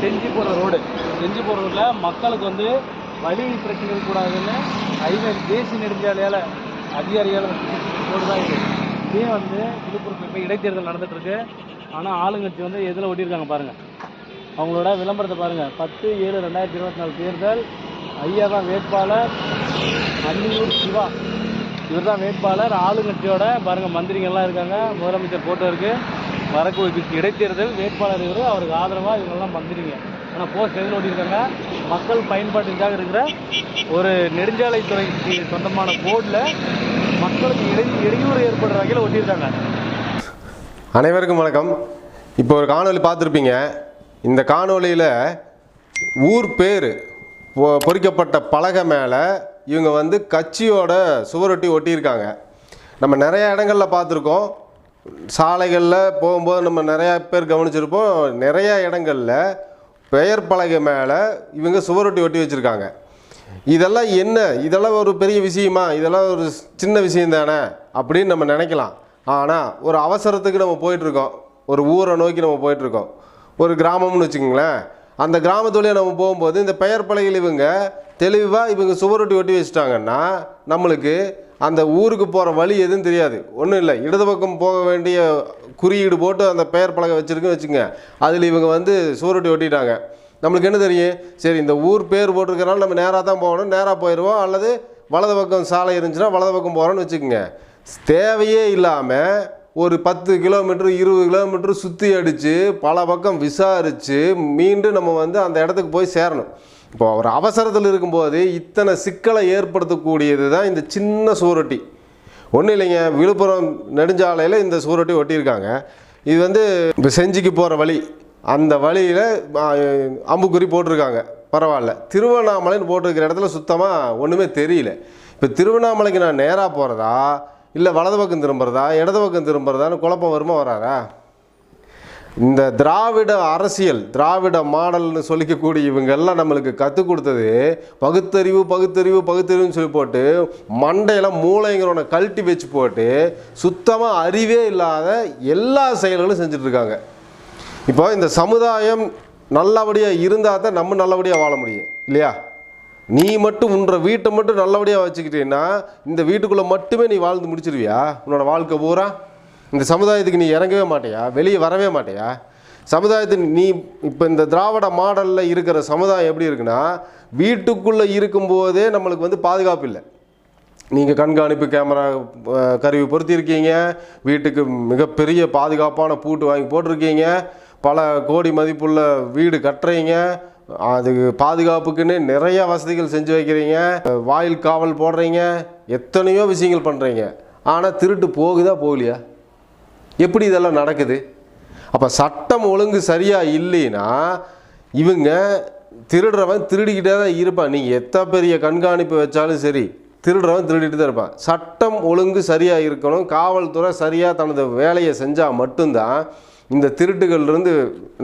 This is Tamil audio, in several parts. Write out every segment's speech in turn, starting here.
செஞ்சு போகிற ரோடு செஞ்சு போகிற ரோட்டில் மக்களுக்கு வந்து வழி பிரச்சனை இருக்கக்கூடாதுன்னு ஹைவே தேசிய நெடுஞ்சாலையால் அதிகாரிகள் ரோடு தான் இது. இதே வந்து விழுப்புரத்தில் இப்போ இடைத்தேர்தல் நடந்துகிட்ருக்கு ஆனால் ஆளுங்கட்சி வந்து எதில் ஒட்டியிருக்காங்க பாருங்கள் அவங்களோட விளம்பரத்தை பாருங்கள் பத்து ஏழு ரெண்டாயிரத்தி இருபத்தி நாலு தேர்தல். ஐயா தான் வேட்பாளர். அன்னியூர் சிவா. இவர் தான் வேட்பாளர். ஆளுங்கட்சியோட பாருங்கள் மந்திரிங்கள்லாம் இருக்காங்க. முதலமைச்சர் போட்டோ இருக்குது வரக்கூடிய இடைத்தேர்தல் வேட்பாளர் இவர் அவருக்கு ஆதரவாக இவங்கெல்லாம் வந்துடுங்க ஆனால் போஸ்ட் எதில் ஓட்டியிருக்காங்க? மக்கள் பயன்பாட்டுக்காக இருக்கிற ஒரு நெடுஞ்சாலைத்துறைக்கு சொந்தமான போர்டில் மக்களுக்கு இடை இடையூறு ஏற்படுற வகையில் ஒட்டியிருக்காங்க. அனைவருக்கும் வணக்கம். இப்போ ஒரு காணொளி பார்த்துருப்பீங்க. இந்த காணொளியில் ஊர் பேர் பொ- பொறிக்கப்பட்ட பலகை மேலே இவங்க வந்து கட்சியோட சுவரொட்டி ஒட்டியிருக்காங்க. நம்ம நிறைய இடங்களில் பார்த்துருக்கோம். சாலைகளில் போகும்போது நம்ம நிறையா பேர் கவனிச்சிருப்போம் நிறையா இடங்களில் பெயர் பலகை மேலே இவங்க சுவரொட்டி ஒட்டி வச்சுருக்காங்க. இதெல்லாம் என்ன? இதெல்லாம் ஒரு பெரிய விஷயமா? இதெல்லாம் ஒரு சின்ன விஷயம் தானே? அப்படின்னு நம்ம நினைக்கலாம். ஆனால் ஒரு அவசரத்துக்கு நம்ம போயிட்டுருக்கோம். ஒரு ஊரை நோக்கி நம்ம போயிட்டுருக்கோம். ஒரு கிராமம்னு வச்சுக்கோங்களேன். அந்த கிராமத்துலேயே நம்ம போகும்போது இந்த பெயர் பலகையில் இவங்க தெளிவாக இவங்க சுவரொட்டி ஒட்டி வச்சுட்டாங்கன்னா நம்மளுக்கு அந்த ஊருக்கு போகிற வழி எதுவும் தெரியாது. ஒன்றும் இல்லை. இடது பக்கம் போக வேண்டிய குறியீடு போட்டு அந்த பெயர் பலகை வச்சுருக்கு வச்சுங்க அதில் இவங்க வந்து சுவரொட்டி ஒட்டிட்டாங்க. நம்மளுக்கு என்ன தெரியும்? சரி இந்த ஊர் பேர் போட்டிருக்கறனால நம்ம நேராக தான் போகணும். நேராக போயிடுவோம் அல்லது வலது பக்கம் சாலை இருந்துச்சுன்னா வலது பக்கம் போகிறோன்னு வச்சுக்கோங்க. தேவையே இல்லாமல் ஒரு பத்து கிலோமீட்டர் இருபது கிலோமீட்டர் சுற்றி அடித்து பல பக்கம் விசாரித்து மீண்டும் நம்ம வந்து அந்த இடத்துக்கு போய் சேரணும். இப்போ ஒரு அவசரத்தில் இருக்கும்போது இத்தனை சிக்கலை ஏற்படுத்தக்கூடியது தான் இந்த சின்ன சூரொட்டி. ஒன்றும் இல்லைங்க விழுப்புரம் நெடுஞ்சாலையில் இந்த சூரொட்டி ஒட்டியிருக்காங்க. இது வந்து இப்போ செஞ்சிக்கு போகிற வழி. அந்த வழியில் அம்புக்குறி போட்டிருக்காங்க. பரவாயில்ல. திருவண்ணாமலைன்னு போட்டிருக்கிற இடத்துல சுத்தமாக ஒன்றுமே தெரியல. இப்போ திருவண்ணாமலைக்கு நான் நேராக போகிறதா இல்லை வலது பக்கம் திரும்புறதா? இடது பக்கம் திரும்புறதான்னு குழப்பம் வருமா வராதா? இந்த திராவிட அரசியல் திராவிட மாடல்னு சொல்லிக்கக்கூடிய இவங்கெல்லாம் நம்மளுக்கு கற்றுக் கொடுத்தது பகுத்தறிவு பகுத்தறிவு பகுத்தறிவுன்னு சொல்லி போட்டு மண்டையில் மூளைங்கிறவனை கழட்டி வச்சு போட்டு சுத்தமாக அறிவே இல்லாத எல்லா செயல்களும் செஞ்சிட்ருக்காங்க. இப்போ இந்த சமுதாயம் நல்லபடியாக இருந்தால் தான் நம்ம நல்லபடியாக வாழ முடியும் இல்லையா? நீ மட்டும் உன்ற வீட்டை மட்டும் நல்லபடியாக வச்சுக்கிட்டீங்கன்னா இந்த வீட்டுக்குள்ளே மட்டுமே நீ வாழ்ந்து முடிச்சிருவியா? உன்னோட வாழ்க்கை பூரா? இந்த சமுதாயத்துக்கு நீ இறங்கவே மாட்டியா? வெளியே வரவே மாட்டியா? சமுதாயத்தின் நீ இப்போ இந்த திராவிட மாடலில் இருக்கிற சமுதாயம் எப்படி இருக்குன்னா வீட்டுக்குள்ளே இருக்கும்போதே நம்மளுக்கு வந்து பாதுகாப்பு இல்லை. நீங்கள் கண்காணிப்பு கேமரா கருவி பொருத்தியிருக்கீங்க வீட்டுக்கு மிகப்பெரிய பாதுகாப்பான பூட்டு வாங்கி போட்டிருக்கீங்க பல கோடி மதிப்புள்ள வீடு கட்டுறீங்க அதுக்கு பாதுகாப்புக்குன்னு நிறைய வசதிகள் செஞ்சு வைக்கிறீங்க வாயில் காவல் போடுறீங்க எத்தனையோ விஷயங்கள் பண்ணுறீங்க ஆனால் திருட்டு போகுதா போகலையா? எப்படி இதெல்லாம் நடக்குது? அப்போ சட்டம் ஒழுங்கு சரியாக இல்லைன்னா இவங்க திருடுறவன் திருடிக்கிட்டே தான் இருப்பான். நீங்கள் எத்தனை பெரிய கண்காணிப்பு வச்சாலும் சரி திருடுறவன் திருடிட்டு தான் இருப்பான். சட்டம் ஒழுங்கு சரியாக இருக்கணும். காவல்துறை சரியாக தனது வேலையை செஞ்சால் மட்டும்தான் இந்த திருட்டுகள்லேருந்து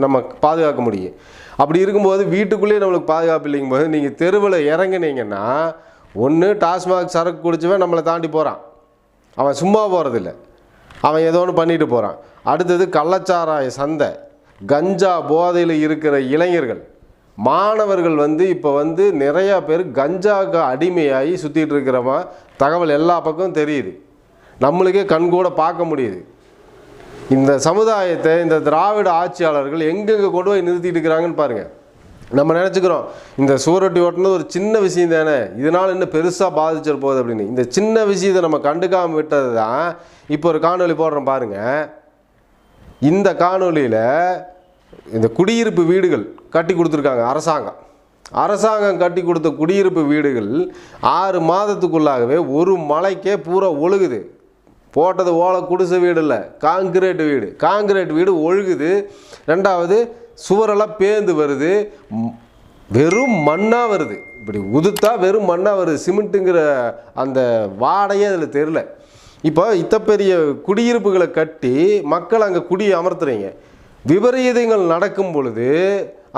நம்ம பாதுகாக்க முடியும். அப்படி இருக்கும்போது வீட்டுக்குள்ளேயே நம்மளுக்கு பாதுகாப்பு இல்லைங்கும் போது நீங்கள் தெருவில் இறங்குனீங்கன்னா ஒன்று டாஸ்மாக் சரக்கு குடிச்சவன் நம்மளை தாண்டி போகிறான் அவன் சும்மா போகிறதில்ல அவன் ஏதோ ஒன்று பண்ணிட்டு போகிறான் அடுத்தது கள்ளச்சாராய சந்தை. கஞ்சா போதையில் இருக்கிற இளைஞர்கள். மாணவர்கள் வந்து இப்போ வந்து நிறையா பேர் கஞ்சாவுக்கு அடிமையாகி சுற்றிட்டு இருக்கிறவன். தகவல் எல்லா பக்கமும் தெரியுது. நம்மளுக்கே கண்கூட பார்க்க முடியுது. இந்த சமுதாயத்தை இந்த திராவிட ஆட்சியாளர்கள் எங்கெங்கே கொண்டு போய் நிறுத்திட்டு இருக்கிறாங்கன்னு பாருங்கள் நம்ம நினச்சிக்கிறோம் இந்த சுவரொட்டி ஓட்டுனது ஒரு சின்ன விஷயம் தானே இதனால் இன்னும் பெருசாக பாதிச்சிட போகுது அப்படின்னு. இந்த சின்ன விஷயத்தை நம்ம கண்டுக்காமல் விட்டது தான் இப்போ ஒரு காணொலி போடுறோம் பாருங்கள் இந்த காணொலியில் இந்த குடியிருப்பு வீடுகள் கட்டி கொடுத்துருக்காங்க அரசாங்கம். அரசாங்கம் கட்டி கொடுத்த குடியிருப்பு வீடுகள் ஆறு மாதத்துக்குள்ளாகவே ஒரு மலைக்கே பூரா ஒழுகுது. போட்டது ஓலை குடிசை வீடு இல்லை காங்கிரீட் வீடு. காங்கிரீட் வீடு ஒழுகுது. ரெண்டாவது சுவரெல்லாம் பேந்து வருது. வெறும் மண்ணாக வருது. இப்படி உதுத்தா வெறும் மண்ணாக வருது. சிமெண்ட்டுங்கிற அந்த வாடையே அதில் தெரில இப்போ இத்த பெரிய குடியிருப்புகளை கட்டி மக்கள் அங்கே குடி அமர்த்துறீங்க. விபரீதங்கள் நடக்கும் பொழுது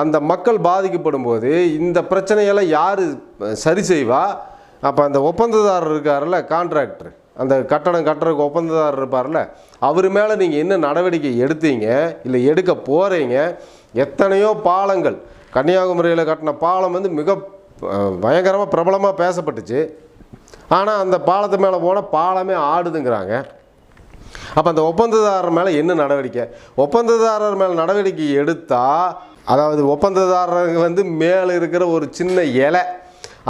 அந்த மக்கள் பாதிக்கப்படும் போது இந்த பிரச்சனையெல்லாம் யார் சரி செய்வா? அப்போ அந்த ஒப்பந்ததாரர் இருக்கார்ல கான்ட்ராக்டர் அந்த கட்டடம் கட்டுறதுக்கு ஒப்பந்ததாரர் இருப்பார்ல அவர் மேலே நீங்கள் என்ன நடவடிக்கை எடுத்தீங்க? இல்லை எடுக்க போகிறீங்க எத்தனையோ பாலங்கள். கன்னியாகுமரியில் கட்டின பாலம் வந்து மிக பயங்கரமாக பிரபலமாக பேசப்பட்டுச்சு. ஆனால் அந்த பாலத்து மேலே போனால் பாலமே ஆடுதுங்கிறாங்க. அப்போ அந்த ஒப்பந்ததாரர் மேலே என்ன நடவடிக்கை? ஒப்பந்ததாரர் மேலே நடவடிக்கை எடுத்தால் அதாவது ஒப்பந்ததாரருக்கு வந்து மேலே இருக்கிற ஒரு சின்ன இலை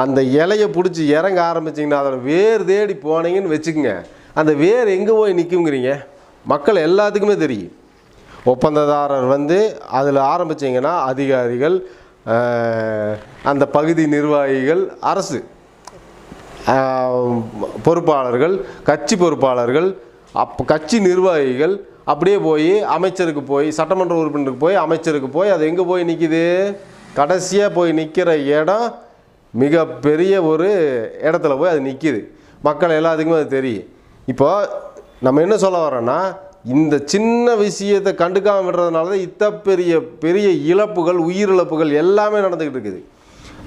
அந்த இலையை பிடிச்சி இறங்க ஆரம்பிச்சிங்கன்னா அதோட வேர் தேடி போனீங்கன்னு வச்சுக்கோங்க. அந்த வேர் எங்கே போய் நிற்குங்கிறீங்க மக்கள் எல்லாத்துக்குமே தெரியும். ஒப்பந்ததாரர் வந்து அதில் ஆரம்பிச்சிங்கன்னா அதிகாரிகள் அந்த பகுதி நிர்வாகிகள் அரசு பொறுப்பாளர்கள் கட்சி பொறுப்பாளர்கள் அப் கட்சி நிர்வாகிகள் அப்படியே போய் அமைச்சருக்கு போய் சட்டமன்ற உறுப்பினருக்கு போய் அமைச்சருக்கு போய் அது எங்கே போய் நிற்கிது? கடைசியாக போய் நிற்கிற இடம் மிகப்பெரிய ஒரு இடத்துல போய் அது நிற்கிது. மக்கள் எல்லாத்துக்குமே அது தெரியும். இப்போ நம்ம என்ன சொல்ல வரோன்னா இந்த சின்ன விஷயத்தை கண்டுக்காம விடுறதுனால தான் இத்த பெரிய பெரிய இழப்புகள் உயிரிழப்புகள் எல்லாமே நடந்துக்கிட்டு இருக்குது.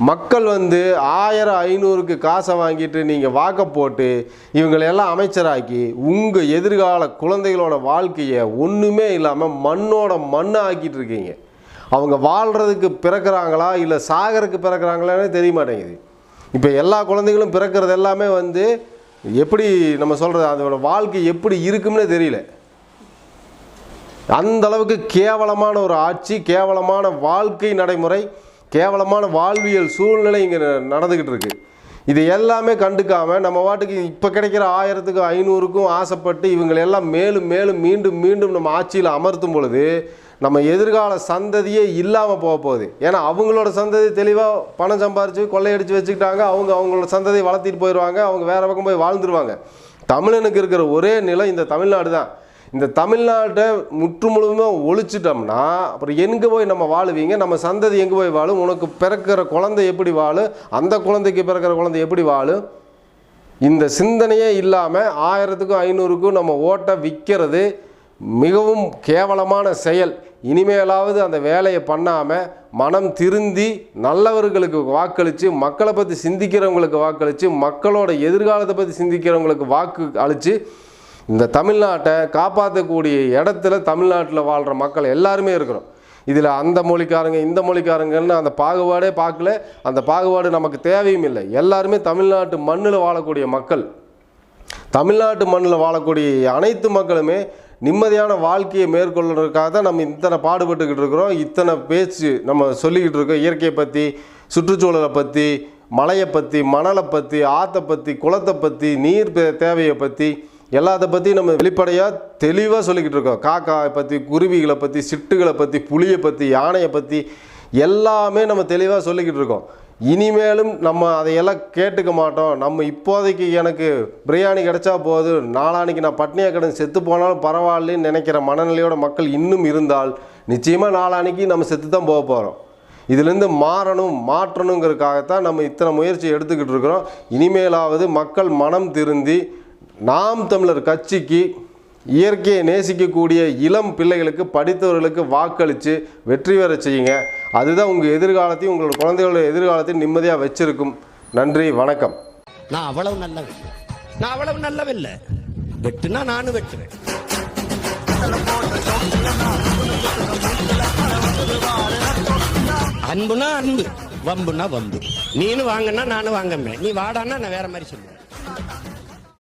மக்கள் வந்து ஆயிரம் ஐநூறுக்கு காசை வாங்கிட்டு நீங்கள் வாக்க போட்டு இவங்களெல்லாம் அமைச்சராக்கி உங்கள் எதிர்கால குழந்தைகளோட வாழ்க்கையை ஒன்றுமே இல்லாமல் மண்ணோட மண்ணை ஆக்கிட்டு இருக்கீங்க. அவங்க வாழ்கிறதுக்கு பிறக்கிறாங்களா இல்லை சாகருக்கு பிறக்கிறாங்களானே தெரிய மாட்டேங்குது. இப்போ எல்லா குழந்தைகளும் பிறக்கிறது எல்லாமே வந்து எப்படி நம்ம சொல்கிறது அதோட வாழ்க்கை எப்படி இருக்கும்னே தெரியல. அந்த அளவுக்கு கேவலமான ஒரு ஆட்சி கேவலமான வாழ்க்கை நடைமுறை கேவலமான வாழ்வியல் சூழ்நிலை இங்கே நடந்துக்கிட்டு இருக்கு. இது எல்லாமே கண்டுக்காமல் நம்ம வாட்டுக்கு இப்போ கிடைக்கிற ஆயிரத்துக்கும் ஐநூறுக்கும் ஆசைப்பட்டு இவங்களெல்லாம் மேலும் மேலும் மீண்டும் மீண்டும் நம்ம ஆட்சியில் அமர்த்தும் பொழுது நம்ம எதிர்கால சந்ததியே இல்லாமல் போக போகுது. ஏன்னா அவங்களோட சந்ததி தெளிவாக பணம் சம்பாரித்து கொள்ளையடிச்சு வச்சுக்கிட்டாங்க. அவங்க அவங்களோட சந்ததியை வளர்த்திட்டு போயிடுவாங்க அவங்க வேறு பக்கம் போய் வாழ்ந்துருவாங்க. தமிழனுக்கு இருக்கிற ஒரே நிலை இந்த தமிழ்நாடு தான் இந்த தமிழ்நாட்டை முற்று முழுமையாக ஒழிச்சிட்டோம்னா அப்புறம் எங்கே போய் நம்ம வாழுவீங்க? நம்ம சந்ததி எங்கே போய் வாழும்? உனக்கு பிறக்கிற குழந்தை எப்படி வாழும் அந்த குழந்தைக்கு பிறக்கிற குழந்தை எப்படி வாழும் இந்த சிந்தனையே இல்லாமல் ஆயிரத்துக்கும் ஐநூறுக்கும் நம்ம ஓட்டை விற்கிறது மிகவும் கேவலமான செயல். இனிமேலாவது அந்த வேலையை பண்ணாமல் மனம் திருந்தி நல்லவர்களுக்கு வாக்களித்து மக்களை பற்றி சிந்திக்கிறவங்களுக்கு வாக்களித்து மக்களோட எதிர்காலத்தை பற்றி சிந்திக்கிறவங்களுக்கு வாக்கு அழித்து இந்த தமிழ்நாட்டை காப்பாற்றக்கூடிய இடத்துல தமிழ்நாட்டில் வாழ்கிற மக்கள் எல்லாருமே இருக்கிறோம். இதில் அந்த மொழிக்காரங்க இந்த மொழிக்காரங்கன்னு அந்த பாகுபாடே பார்க்கல. அந்த பாகுபாடு நமக்கு தேவையும் இல்லை. எல்லாருமே தமிழ்நாட்டு மண்ணில் வாழக்கூடிய மக்கள். தமிழ்நாட்டு மண்ணில் வாழக்கூடிய அனைத்து மக்களுமே நிம்மதியான வாழ்க்கையை மேற்கொள்வதற்காக தான் நம்ம இத்தனை பாடுபட்டுக்கிட்டு இருக்கிறோம். இத்தனை பேச்சு நம்ம சொல்லிக்கிட்டு இருக்கோம். இயற்கையை பற்றி சுற்றுச்சூழலை பற்றி மலையை பற்றி மணலை பற்றி ஆற்றை பற்றி குளத்தை பற்றி நீர் தேவையை பற்றி எல்லாத்த பற்றி நம்ம வெளிப்படையாக தெளிவாக சொல்லிக்கிட்டு இருக்கோம். காக்காவை பற்றி குருவிகளை பற்றி சிட்டுகளை பற்றி புலியை பற்றி யானையை பற்றி எல்லாமே நம்ம தெளிவாக சொல்லிக்கிட்டு இருக்கோம். இனிமேலும் நம்ம அதையெல்லாம் கேட்டுக்க மாட்டோம். நம்ம இப்போதைக்கு எனக்கு பிரியாணி கிடைச்சா போதும் நாளான்னைக்கு நான் பட்னியாக கிடந்து செத்து போனாலும் பரவாயில்லன்னு நினைக்கிற மனநிலையோட மக்கள் இன்னும் இருந்தால் நிச்சயமாக நாளானிக்கு நம்ம செத்து தான் போக போகிறோம் இதுலேருந்து மாறணும் மாற்றணுங்கிறதுக்காகத்தான் நம்ம இத்தனை முயற்சி எடுத்துக்கிட்டு இருக்கிறோம். இனிமேலாவது மக்கள் மனம் திருந்தி நாம் தமிழர் கட்சிக்கு இயற்கையை நேசிக்கக்கூடிய இளம் பிள்ளைகளுக்கு படித்தவர்களுக்கு வாக்களித்து வெற்றி பெற செய்யுங்க. அதுதான் உங்கள் எதிர்காலத்தையும் உங்களோட குழந்தைகளோட எதிர்காலத்தையும் நிம்மதியாக வச்சிருக்கும். நன்றி வணக்கம். நான் அவ்வளவு நல்லவன். நான் அவ்வளவு நல்லவில்லை வெட்டுனா நானும் வெட்டுவேன். அன்புனா அன்பு வம்புனா வம்பு. நீனு வாங்கன்னா நானும் வாங்கமே நீ வாடான்னா நான் வேற மாதிரி சொல்லுவேன்.